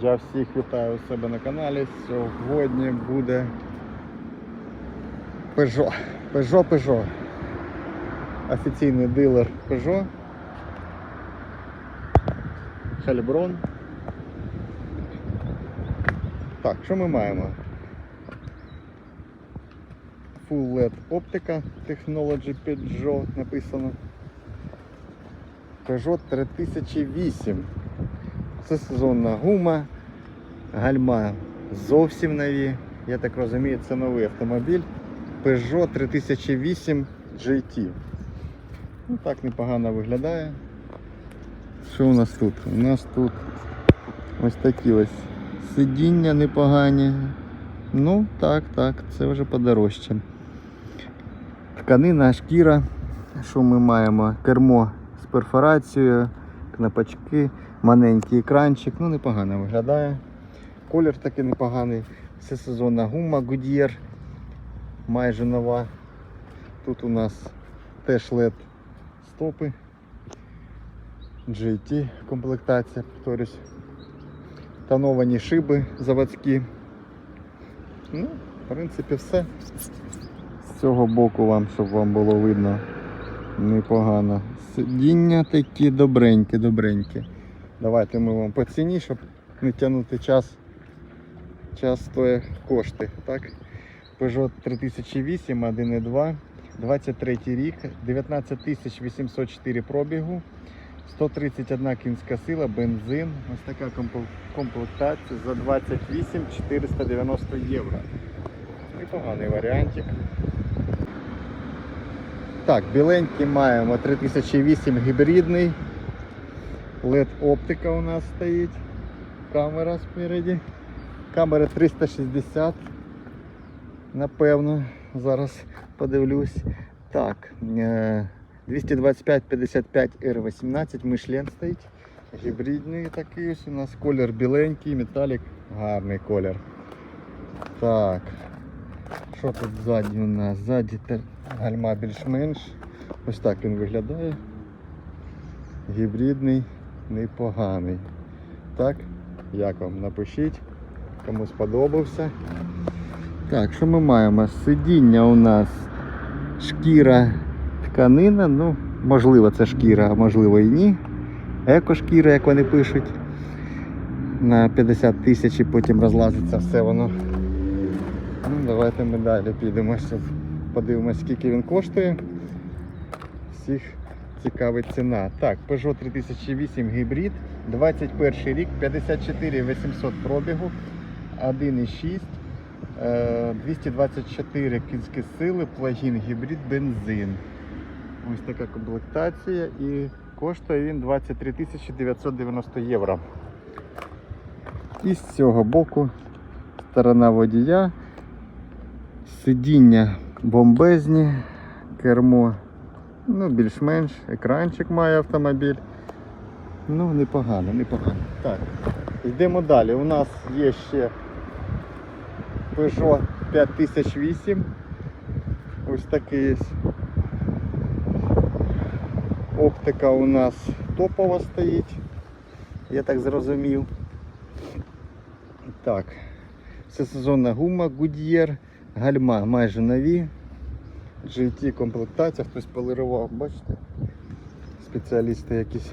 Я всіх вітаю у себе на каналі. Сьогодні буде Peugeot. Peugeot Peugeot. Офіційний дилер Peugeot. Хельброн. Так, що ми маємо? Full LED оптика Technology Peugeot написано. Peugeot 3008. Це сезонна гума, гальма зовсім нові. Я так розумію, це новий автомобіль. Peugeot 3008 GT. Ну так непогано виглядає. Що у нас тут? У нас тут ось такі ось сидіння непогані. Ну так, так, це вже подорожче. Тканина, шкіра. Що ми маємо? Кермо з перфорацією, кнопочки, маленький екранчик, ну непогано виглядає. Колір такий непоганий. Це сезонна гума Goodyear, майже нова. Тут у нас теж LED стопи. GT комплектація, повторюсь. Тоновані шиби заводські. Ну, в принципі, все. З цього боку вам, щоб вам було видно непогано. Сидіння такі добренькі, добренькі. Давайте ми вам по ціні, щоб не тягнути час. Час стоїть кошти. Так? Peugeot 3008 1.2, 23 рік, 19 804 пробігу, 131 кінська сила, бензин. Ось така комплектація за 28 490 євро. Непоганий варіантик. Так, біленький маємо 3008 гібридний. LED оптика у нас стоїть. Камера спереді. Камера 360. Напевно, зараз подивлюсь. Так, е, 225-55 R18 Мишлен стоїть. Гібридний такий ось у нас колір біленький, металік, гарний колір. Так. Що тут ззаді у нас? Ззаді гальма більш-менш. Ось так він виглядає. Гібридний, непоганий. Так, як вам? Напишіть, кому сподобався. Так, що ми маємо? Сидіння у нас шкіра тканина, ну, можливо, це шкіра, а можливо і ні. Екошкіра, як вони пишуть. На 50 тисяч і потім розлазиться все воно. Ну, давайте ми далі підемо, щоб подивимось, скільки він коштує. Всіх цікавить ціна. Так, Peugeot 3008 гібрид, 21 рік, 54 800 пробігу, 1,6, е, 224 кінські сили, плагін гібрид, бензин. Ось така комплектація і коштує він 23 990 євро. І з цього боку сторона водія. Сидіння бомбезні, кермо, ну, більш-менш, екранчик має автомобіль. Ну, непогано, непогано. Так, йдемо далі. У нас є ще Peugeot 5008. Ось такий є. Оптика у нас топова стоїть, я так зрозумів. Так, це сезонна гума Goodyear, гальма майже нові. GT комплектація, хтось полирував, бачите? Спеціалісти якісь,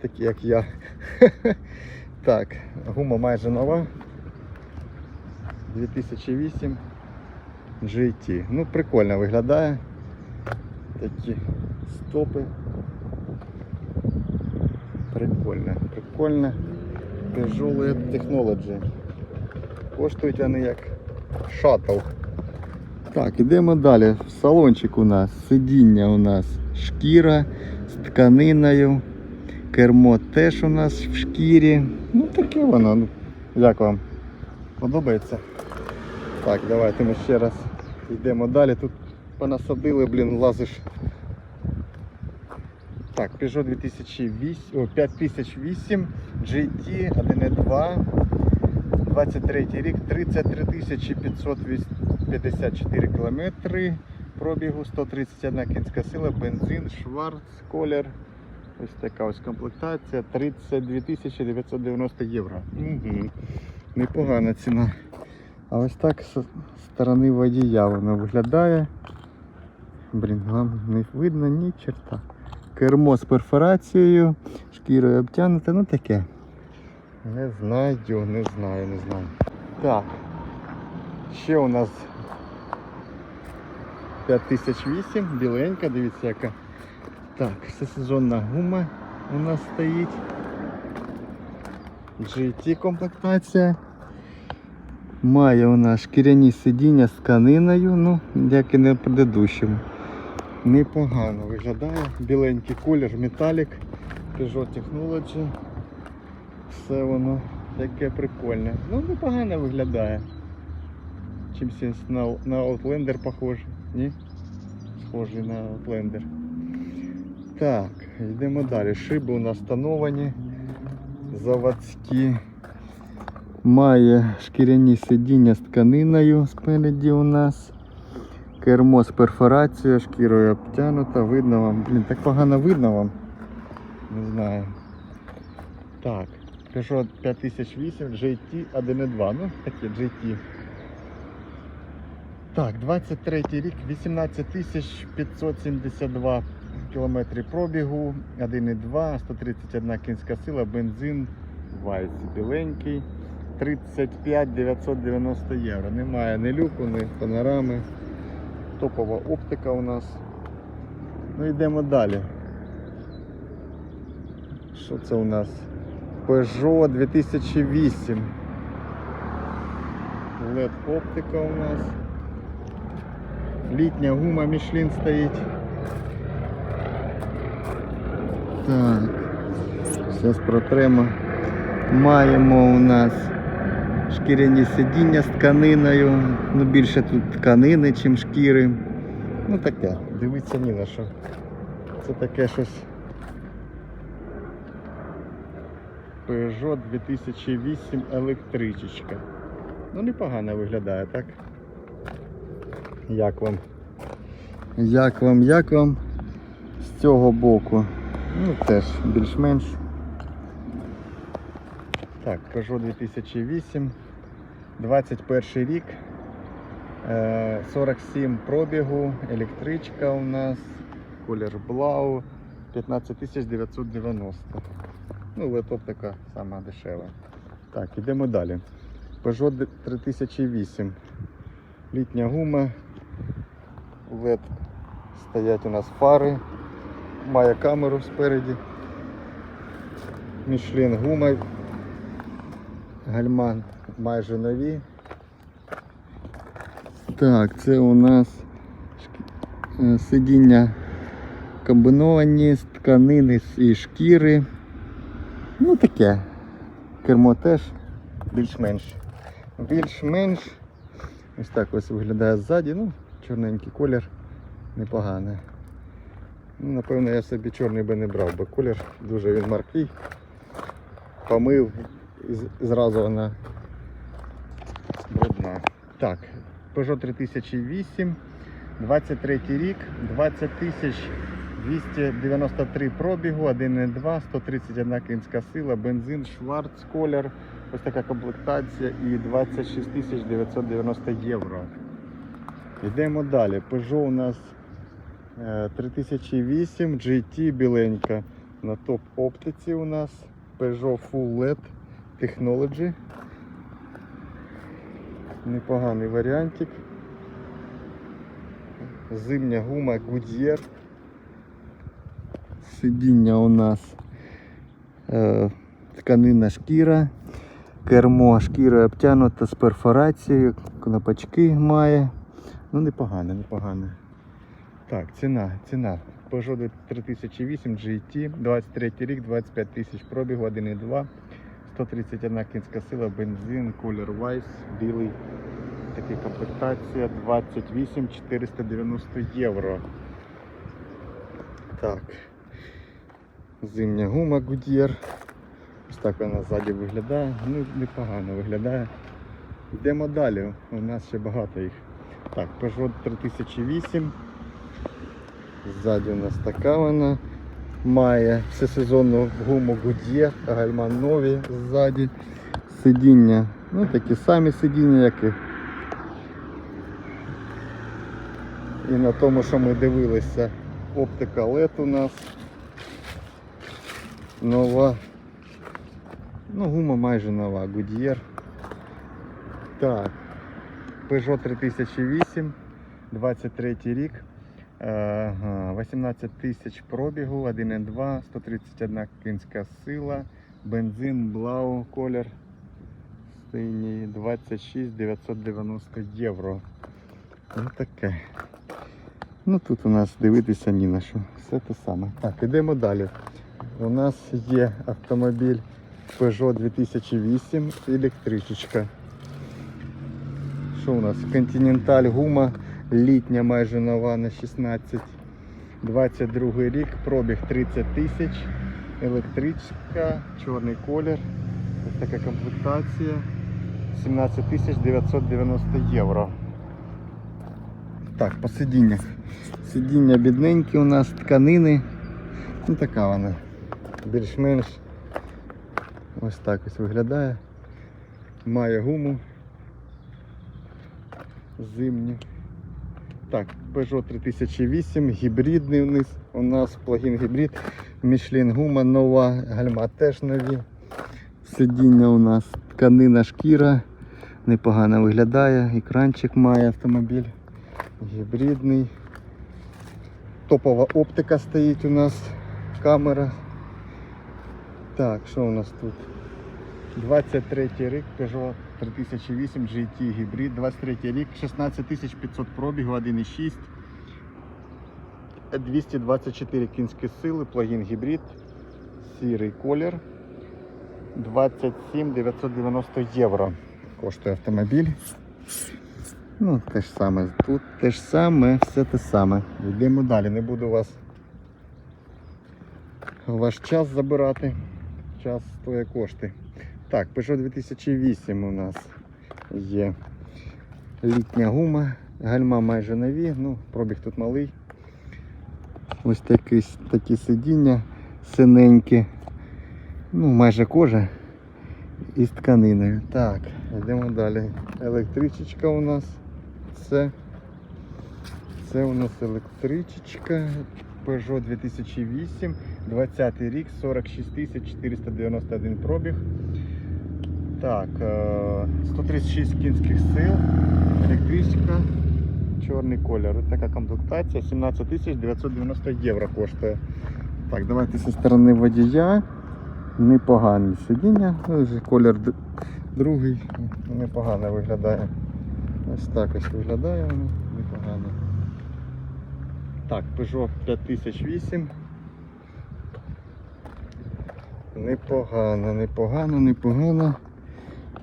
такі як я. Так, гума майже нова. 2008 GT. Ну, прикольно виглядає. Такі стопи. Прикольно, прикольно. Peugeot Technology. Коштують вони як шаттл. Так, ідемо далі. Салончик у нас, сидіння у нас шкіра з тканиною. Кермо теж у нас в шкірі. Ну таке воно. Ну, Як вам? Подобається? Так, давайте ми ще раз йдемо далі. Тут понасадили, блін, лазиш. Так, Peugeot 2008, о, 5008 GT 1.2 23 рік, 33 554 кілометри пробігу, 131 кінська сила, бензин, шварц, колір. Ось така ось комплектація 32 990 євро. Угу. Непогана ціна. А ось так з сторони водія воно виглядає. Блін, вам не видно ні черта. Кермо з перфорацією, шкірою обтягнуте, ну таке. Не знаю, не знаю, не знаю. Так. Ще у нас 5008, біленька, дивіться яка. Так, всесезонна гума у нас стоїть. GT комплектація. Має у нас шкіряні сидіння з тканиною, ну, як і на предыдущому. Непогано виглядає. Біленький колір, металік, Peugeot Technology. Все воно таке прикольне. Ну, непогано виглядає. Чимось на, на Outlander похожий. Ні? Схожий на Outlander. Так, йдемо далі. Шиби у нас тоновані, заводські. Має шкіряні сидіння з тканиною спереді у нас. Кермо з перфорацією, шкірою обтянута. Видно вам. Блін, так погано видно вам. Не знаю. Так, Peugeot 5008 GT 1.2. Ну, таке GT. Так, 23 рік, 18 572 кілометри пробігу, 1,2, 131 кінська сила, бензин, вайс біленький, 35 990 євро. Немає ні люку, ні панорами. Топова оптика у нас. Ну йдемо далі. Що це у нас? Peugeot 2008. LED оптика у нас. Літня гума Michelin стоїть. Так. Зараз протремо. Маємо у нас шкіряні сидіння з тканиною. Ну більше тут тканини, ніж шкіри. Ну таке, дивиться ні на що. Це таке щось. Peugeot 2008 електричечка. Ну непогано виглядає, так? Як вам? Як вам, як вам з цього боку? Ну теж більш-менш. Так, Peugeot 2008, 21 рік, е, 47 пробігу, електричка у нас, колір Blau, 15 990. Ну, летоп така сама дешева. Так, ідемо далі. Peugeot 3008. Літня гума. LED стоять у нас фари. Має камеру спереді. Мішлін гума. Гальман майже нові. Так, це у нас е, сидіння комбіновані з тканини і шкіри. Ну таке. Кермо теж більш-менш. Більш-менш. Ось так ось виглядає ззаді. Ну, чорненький колір. Непоганий. Ну, напевно, я собі чорний би не брав, бо колір дуже він маркий. Помив і зразу вона брудна. Так, Peugeot 3008, 23 рік, 20 тисяч 293 пробігу, 1,2, 131 кінська сила, бензин, шварц, колір, ось така комплектація і 26 990 євро. Йдемо далі. Peugeot у нас е, 3008 GT біленька. На топ оптиці у нас Peugeot Full LED Technology. Непоганий варіантик. Зимня гума Goodyear. Сидіння у нас е, тканина шкіра. Кермо шкіра обтягнута з перфорацією, кнопочки має. Ну непогано, непогано. Так, ціна, ціна. Peugeot 3008 GT, 23 рік, 25 тисяч пробігу, 1,2, 131 кінська сила, бензин, колір Weiss, білий. Така комплектація 28 490 євро. Так. Зимня гума Goodyear. Ось так вона ззаді виглядає. Ну, непогано виглядає. Йдемо далі. У нас ще багато їх. Так, Peugeot 3008. Ззаді у нас така вона. має всесезонну гуму Goodyear, гальма нові ззаді. Сидіння, ну такі самі сидіння, як і. І на тому, що ми дивилися, оптика LED у нас. Нова. Ну, гума майже нова, Goodyear. Так. Peugeot 3008, 23 рік. 18 тисяч пробігу, 1,2, 131 кінська сила, бензин, блау, колір синій, 26 990 євро. Ось таке. Ну тут у нас дивитися ні на що. Все те саме. Так, ідемо далі. У нас є автомобіль Peugeot 2008 електричечка. Що у нас? Continental гума, літня майже нова на 16. 22 рік, пробіг 30 тисяч, електричка, чорний колір. Ось така комплектація. 17 тисяч 990 євро. Так, по сидіннях. Сидіння бідненькі у нас, тканини. Ну така вона. Більш-менш ось так ось виглядає. Має гуму зимню. Так, Peugeot 3008, гібридний вниз. У нас плагін гібрид. Michelin гума нова, гальма теж нові. Сидіння у нас тканина шкіра. Непогано виглядає. Екранчик має автомобіль. Гібридний. Топова оптика стоїть у нас. Камера. Так, що у нас тут? 23 рік Peugeot 3008 GT гібрид, 23 рік, 16500 пробігу, 1,6, 224 кінські сили, плагін гібрид, сірий колір, 27 990 євро коштує автомобіль. Ну, те ж саме тут, те ж саме, все те саме. Йдемо далі, не буду вас ваш час забирати. Час стоїть кошти. Так, Peugeot 2008 у нас є літня гума, гальма майже нові, ну, пробіг тут малий. Ось такі, такі сидіння синенькі, ну, майже кожа із тканиною. Так, йдемо далі. Електричечка у нас. Це, це у нас електричечка Peugeot 2008, 20 рік, 46 491 пробіг. Так, е, 136 кінських сил, електричка, чорний колір. Ось така комплектація, 17 990 євро коштує. Так, давайте зі сторони водія. Непогані сидіння, колір другий, непогано виглядає. Ось так ось виглядає воно, непогано. Так, Peugeot 5008. Непогано, непогано, непогано.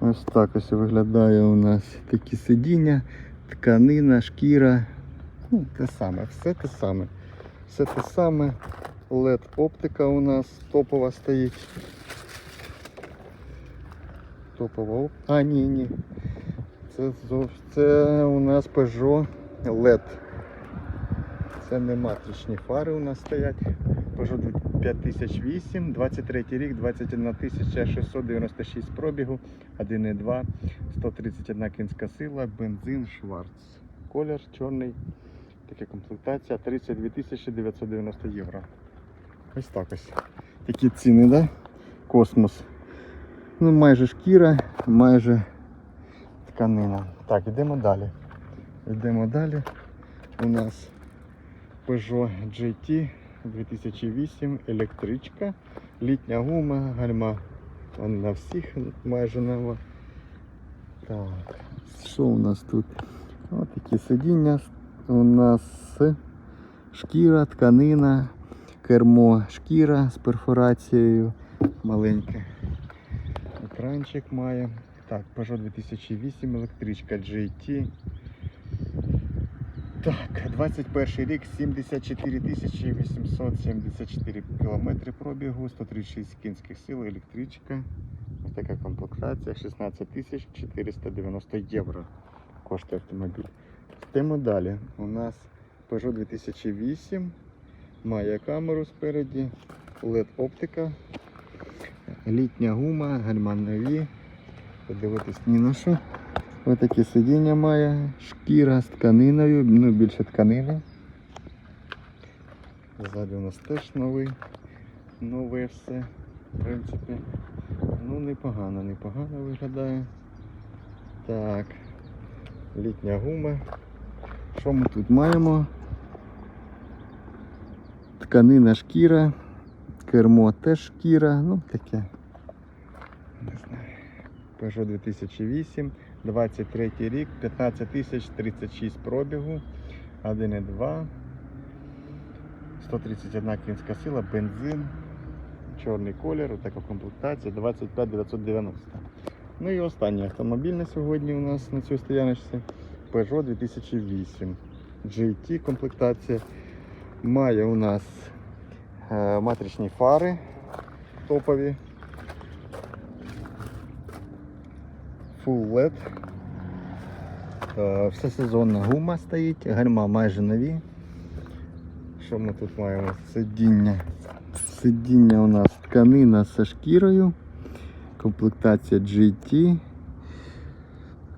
Ось так ось виглядає у нас такі сидіння, тканина, шкіра. Ну, те саме, все те саме. Все те саме. LED оптика у нас топова стоїть. Топова оптика. А, ні, ні. Це, це у нас Peugeot LED. Це не матричні фари у нас стоять. Peugeot 5008, 23 рік, 21 696 пробігу, 1,2, 131 кінська сила, бензин Шварц. Колір чорний, така комплектація, 32 990 євро. Ось так ось. Такі ціни, да? Космос. Ну, майже шкіра, майже тканина. Так, йдемо далі. Йдемо далі. У нас Peugeot GT 2008, електричка, літня гума, гальма на всіх майже нова. Так, що у нас тут? Ось такі сидіння. У нас шкіра, тканина, кермо шкіра з перфорацією маленьке. Екранчик має. Так, Peugeot 2008, електричка GT. Так, 21 рік, 74 тисячі 874 кілометри пробігу, 136 кінських сил, електричка. Ось така комплектація, 16 тисяч 490 євро коштує автомобіль. Йдемо далі. У нас Peugeot 2008, Має камеру спереді, LED оптика, літня гума, гальма нові. Подивитись ні на що. Ось такі сидіння має, шкіра з тканиною, ну більше тканини. Ззаді у нас теж новий, нове все, в принципі. Ну непогано, непогано виглядає. Так, літня гума. Що ми тут маємо? Тканина шкіра, кермо теж шкіра, ну таке. Не знаю. Peugeot 2008, 23 рік, 15 тисяч 36 пробігу, 1,2, 131 кінська сила, бензин, чорний колір, така комплектація, 25 990. Ну і останній автомобіль на сьогодні у нас на цій стояночці Peugeot 2008. GT комплектація. Має у нас е, матричні фари топові. Full LED. Е, Всесезонна гума стоїть, гальма майже нові. Що ми тут маємо? Сидіння. Сидіння у нас тканина зі шкірою. Комплектація GT.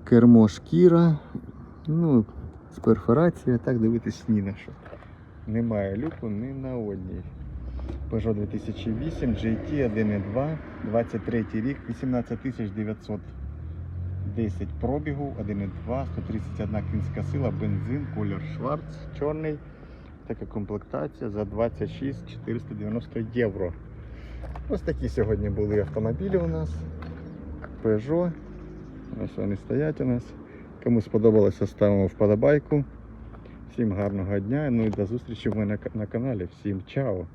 Кермо шкіра. Ну, з перфорацією, так дивитись ні на що. Немає люку ні на одній. Peugeot 2008, GT 1.2, 23 рік, 18 910 пробігу, 1.2, 131 кінська сила, бензин, колір шварц, чорний. Така комплектація за 26 490 євро. Ось такі сьогодні були автомобілі у нас. Peugeot. Ось вони стоять у нас. Кому сподобалося, ставимо вподобайку. Всім гарного дня. Ну і до зустрічі в мене на каналі. Всім чао!